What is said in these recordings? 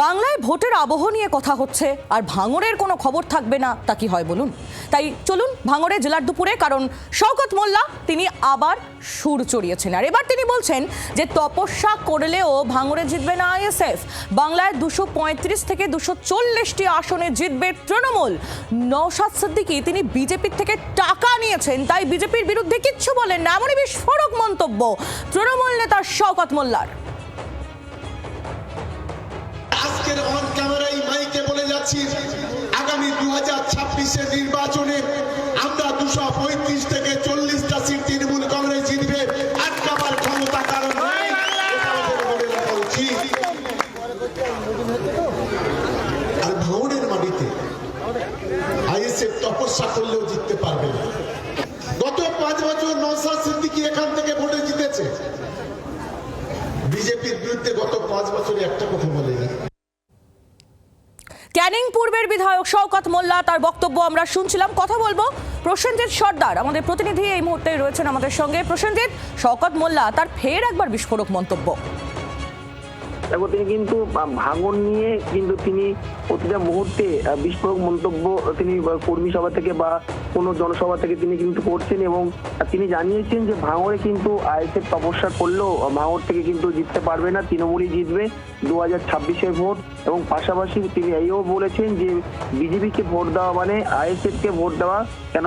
বাংলায় ভোটের আবহ নিয়ে কথা হচ্ছে, আর ভাঙড়ের কোনো খবর থাকবে না, তা কি হয় বলুন? তাই চলুন ভাঙড়ে জেলার দুপুরে, কারণ শওকত মোল্লা, তিনি আবার সুর চড়িয়েছেন। আর এবার তিনি বলছেন যে, তপস্যা করলেও ভাঙড়ে জিতবে না আইএসএফ। বাংলায় দুশো পঁয়ত্রিশ থেকে দুশো চল্লিশটি আসনে জিতবে তৃণমূল। নৌসাদ সিদ্দিকি, তিনি বিজেপির থেকে টাকা নিয়েছেন, তাই বিজেপির বিরুদ্ধে কিচ্ছু বলেন না, এমনই বিস্ফোরক মন্তব্য তৃণমূল নেতা শওকত মোল্লার। যাচ্ছি আগামী দু হাজার ছাব্বিশের নির্বাচনে আমরা দুশো পঁয়ত্রিশ থেকে চল্লিশটা সিট তৃণমূল কংগ্রেস জিতবে। আটকাবার ক্ষমতা কারণ। আর ভাঙড়ের মাটিতে আইএসএফ তপস্যা করলেও জিততে পারবে না। গত পাঁচ বছর নৌসাদ সিদ্দিকি এখান থেকে ভোটে জিতেছে। বিজেপির বিরুদ্ধে গত পাঁচ বছরে একটা কথা বলেনি ক্যানিং পূর্বের বিধায়ক শওকত মোল্লা, তার বক্তব্য আমরা শুনছিলাম। কথা বলব প্রসেনজিৎ সর্দার, আমাদের প্রতিনিধি এই মুহূর্তে রয়েছেন আমাদের সঙ্গে। প্রসেনজিৎ, শওকত মোল্লা, তার ফের একবার বিস্ফোরক মন্তব্য। দেখো তিনি কিন্তু ভাঙন নিয়ে কিন্তু তিনি প্রতিটা মুহূর্তে বিস্ফোরক মন্তব্য তিনি কর্মী সভা থেকে বা কোনো জনসভা থেকে তিনি কিন্তু করছেন এবং তিনি জানিয়েছেন যে ভাঙরে কিন্তু আইএসএফ তপস্যা করলেও ভাঙর থেকে কিন্তু জিততে পারবে না, তৃণমূলই জিতবে দু হাজার ছাব্বিশের ভোট এবং পাশাপাশি তিনি এইও বলেছেন যে বিজেপিকে ভোট দেওয়া মানে আইএসএফ কে ভোট দেওয়া কেন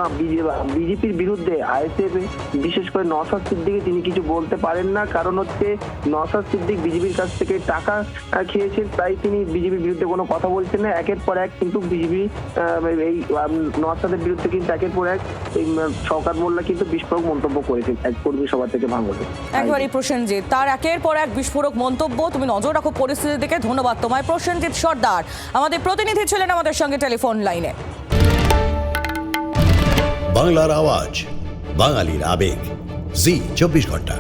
বিজেপির বিরুদ্ধে আইএসএফ বিশেষ করে নসাদ সিদ্দিকে তিনি কিছু বলতে পারেন না। কারণ হচ্ছে নসাদ সিদ্দিক বিজেপির কাছ থেকে টাকা খেয়েছেন তাই তিনি বিজেপির বিরুদ্ধে কোনো কথা বলছেন না। একের পর এক কিন্তু বিজেপি এই আম, নওয়াজ বিরুদ্ধে কিন্তু একের পর এক এই সরকার মোল্লা কিন্তু বিস্ফোরক মন্তব্য করেছেন এক কর্মী সভা থেকে ভাঙলে একবারই প্রসেনজিৎ তার একের পর এক বিস্ফোরক মন্তব্য। তুমি নজর রাখো পরিস্থিতির দিকে ধন্যবাদ তোমায়। প্রসেনজিৎ সর্দার আমাদের প্রতিনিধি ছিলেন আমাদের সঙ্গে টেলিফোন লাইনে। বাংলার আওয়াজ বাঙালির আবেগ। জি চব্বিশ ঘণ্টা।